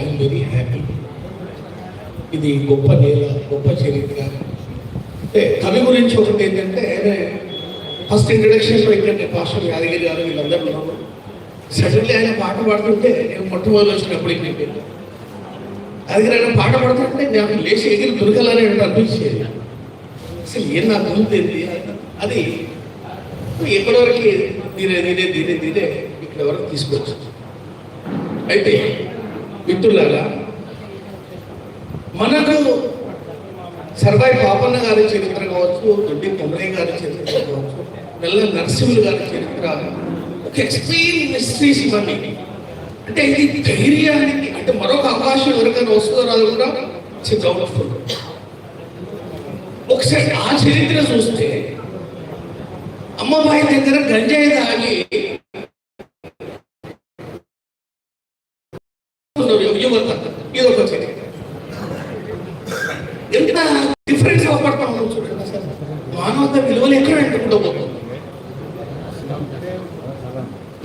I'm very happy ఇది గొప్ప నేల గొప్ప చరిత్ర. అంటే కవి గురించి ఒకటి ఏంటంటే ఆయన ఫస్ట్ ఇంట్రడక్షన్లో ఏంటంటే పాస్టర్ యాదగిరి గారు వీళ్ళందరూ ఉన్నారు. సడన్లీ ఆయన పాట పాడుతుంటే నేను మొట్టమొదటి వచ్చినప్పుడు ఏంటంటే యాదగిరి ఆయన పాట పాడుతుంటే నాకు లేచి ఎగిరి దొరకాలని అనిపించేది. అసలు ఏం నాకు దొరుకుతుంది అది ఎక్కడి వరకు దీనే దీనే దీనే దీనే ఇక్కడ వరకు తీసుకొచ్చు అయితే మిత్రులారా మనకు సర్వాయి పాపన్న గారి చరిత్ర కావచ్చు దొడ్డి కొమరయ్య గారి చరిత్ర కావచ్చు నెల్ల నరసింహులు గారి చరిత్ర ఒక ఎక్స్ట్రీమ్ మిస్ట్రీస్ ఇవన్నీ. అంటే ఇది ధైర్యానికి అంటే మరొక అవకాశం ఎవరికైనా వస్తుందో రాదు కూడా డౌట్ఫుల్ ఒకసారి ఆ చరిత్ర చూస్తే అమ్మబాయి దగ్గర గంజాయి తాగి యువత ఇది ఒక ఎంత డిఫరెన్స్ అవపడతా ఉన్నాం చూడండి అసలు మానవత విలువలు ఎక్కడ ఎక్కడ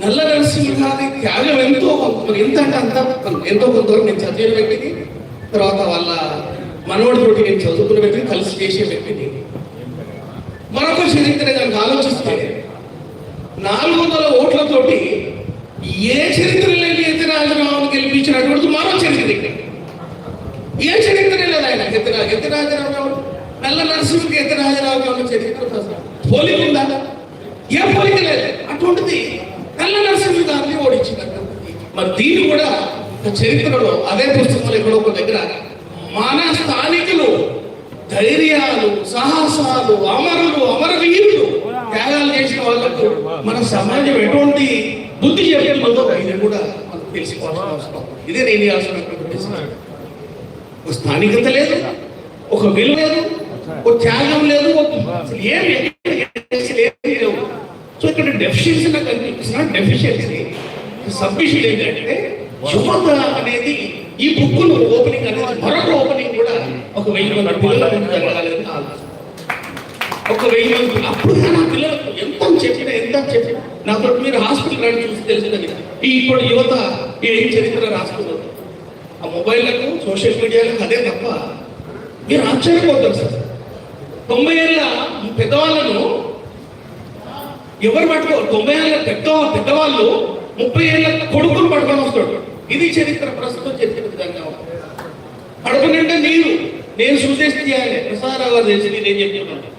నల్ల నరసింహ గారి త్యాగం ఎంతో మరి ఎంత అంటే అంత ఎంతో కొంతవరకు నేను చదివిన వ్యక్తిని తర్వాత వాళ్ళ మనవడి తోటి నేను చదువుకున్న వ్యక్తిని కలిసి చేసే వ్యక్తిని. మరొక చరిత్ర కనుక ఆలోచిస్తే నాలుగు వందల ఓట్లతోటి ఏ చరిత్ర లేని ఎత్తిరాజరావును గెలిపించినటువంటి మరో చరిత్ర ఇక్కడ. ఏ చరిత్ర లేదు ఆయన ఎత్తిరా ఎత్తిరాజరావు నల్ల నరసింహకి ఎత్తిరాజరావు ఉన్న చరిత్ర పోలిక ఉందా ఏ పోలిక లేదు. అటువంటిది నల్ల నరసింహ గారిని ఓడించింది మరి దీన్ని కూడా చరిత్రలో అదే పుస్తకంలో ఎక్కడో ఒక దగ్గర మన స్థానికులు ధైర్యాలు సాహసాలు అమరులు అమరవీరులు త్యాగాలు చేసిన వాళ్ళకు మన సమాజం ఎటువంటి బుద్ధి చెప్తుందో ఇది కూడా తెలుసుకోవాల్సిన అవసరం ఇదే నేను అవసరం స్థానికత లేదు. ఒక విలువ లేదు ఒక త్యాగం లేదు అసలు ఏమీ లేవు. సో ఇక్కడ డెఫిషియన్సీ నాకు అనిపిస్తున్న డెఫిషియన్సీ సబ్మిషన్ ఏంటంటే యువత అనేది ఈ బుక్ ఓపెనింగ్ అనేది మరొక ఓపెనింగ్ కూడా ఒక వెయ్యి మంది ఆలోచన. ఒక వెయ్యి మంది అప్పుడు నా పిల్లలకు ఎంత చెప్పినా ఎంత చెప్పినా నాతో మీరు హాస్పిటల్ రండి చూసి తెలుసుదని ఈ ఇప్పుడు యువత ఏం చరిత్ర రాస్తున్నారు ఆ మొబైల్లకు సోషల్ మీడియాలకు అదే తప్ప మీరు ఆశ్చర్యపోతారు సార్. తొంభై ఏళ్ళ పెద్దవాళ్ళను ఎవరు పట్టుకో తొంభై ఏళ్ళ పెద్ద పెద్దవాళ్ళు ముప్పై ఏళ్ళ కొడుకులు పట్టుకొని వస్తాడు. ఇది చరిత్ర ప్రస్తుతం చరిత్ర విధంగా ఉంది. కడుపు నిండా నీరు. నేను సూచన చేయాలి. ప్రసాదరావు గారు తెలిసి నేను చెప్తున్నాను?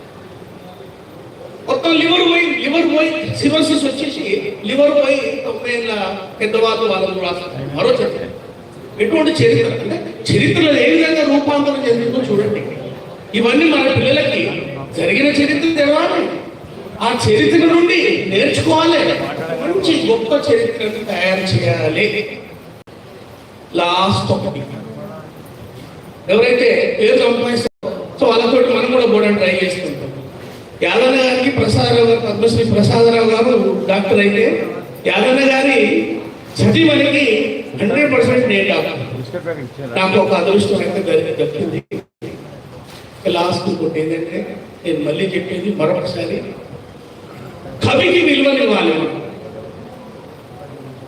మొత్తం లివర్ పోయి లివర్ పోయి సిరోసిస్ వచ్చేసి లివర్ పోయి తొంభై ఏళ్ళ పెద్దవాళ్ళు వాళ్ళు రాస్తారు మరో చరిత్ర. ఎటువంటి చరిత్ర? అంటే చరిత్రలో ఏ విధంగా రూపాంతరం చెందిందో చూడండి. ఇవన్నీ మన పిల్లలకి జరిగిన చరిత్ర తెలవాలి. ఆ చరిత్ర నుండి నేర్చుకోవాలి. మంచి గొప్ప చరిత్రను తయారు చేయాలి. లాస్ట్ ఒకటి. ఎవరైతే పేరు సంపాదిస్తారో సో వాళ్ళతో మనం కూడా కూడా ట్రై చేస్తుంటాం. యాదన్న గారికి ప్రసాదరావు గారు పద్మశ్రీ ప్రసాదరావు గారు డాక్టర్ అయితే యాదన్న గారి సతీమణికి హండ్రెడ్ పర్సెంట్ నేను కాదు. నాకు ఒక అదృష్టం అయితే దొరికి దక్కింది లాస్ట్ ఇంకోటి ఏంటంటే నేను మళ్ళీ చెప్పేది మరొకసారి కవికి విలువనివ్వాలి మనం.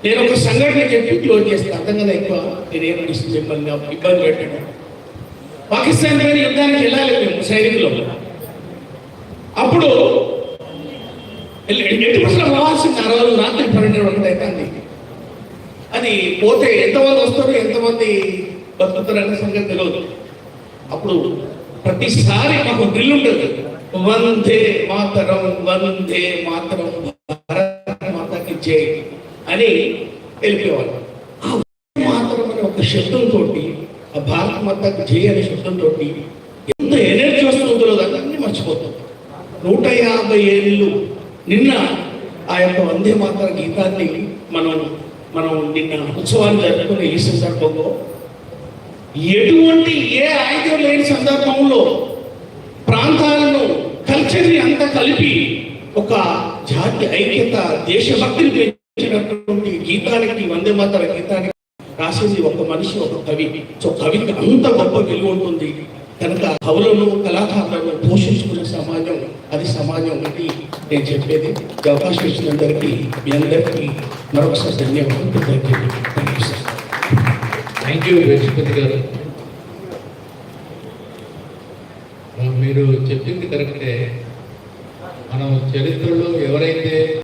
నేను ఒక సంఘటన చెప్పి క్లోజ్ చేస్తాను అంతకన్నా ఎక్కువ? నేను ఏం డిస్కస్ చెప్పాలి ఇబ్బంది పెట్టాను పాకిస్తాన్ దగ్గర యుద్ధానికి వెళ్ళాలి మేము సైనికులు. అప్పుడు ఎట్టి ప్రశ్న రావాల్సింది? ఆ రోజు రాత్రి పన్నెండు ఒకటి అవుతుంది. అని పోతే ఎంతమంది వస్తారు ఎంతమంది బతుకుతారు అనే సంగతి తెలియదు. అప్పుడు ప్రతిసారి మాకు డ్రిల్ ఉంటుంది. వందే మాతరం వందే మాతరం భారత మాతకి జై అని వెళ్ళిపోయేవాళ్ళు. ఆ అనే ఒక శబ్దంతో ఆ భారత మాతకి జై అనే శబ్దంతో ఎంత ఎనర్జీ వస్తుందో దాన్ని మర్చిపోతాం. నూట యాభై ఏళ్ళు నిన్న ఆ యొక్క వందే మాతర గీతాన్ని మనం మనం నిన్న ఉత్సవాన్ని జరుపుకునే ఈ సందర్భంలో ఎటువంటి ఏ ఆయుధం లేని సందర్భంలో ప్రాంతాలను కల్చర్ని అంతా కలిపి ఒక జాతి ఐక్యత దేశభక్తిని పెంచినటువంటి గీతానికి వందే మాతర గీతానికి రాసింది ఒక మనిషి ఒక కవి. సో కవికి అంత గొప్ప విలువ ఉంటుంది. కనుక కవులను కళాకారులను పోషించుకునే సమాజం అది సమాజం అని నేను చెప్పేది. ఈ అవకాశం ఇచ్చినందరికీ మీ అందరికీ మరొకసారి ధన్యవాదాలు. Thank you thank you Venkatapathi గారు. మీరు చెప్పింది కరెక్టే. మనం చరిత్రలో ఎవరైతే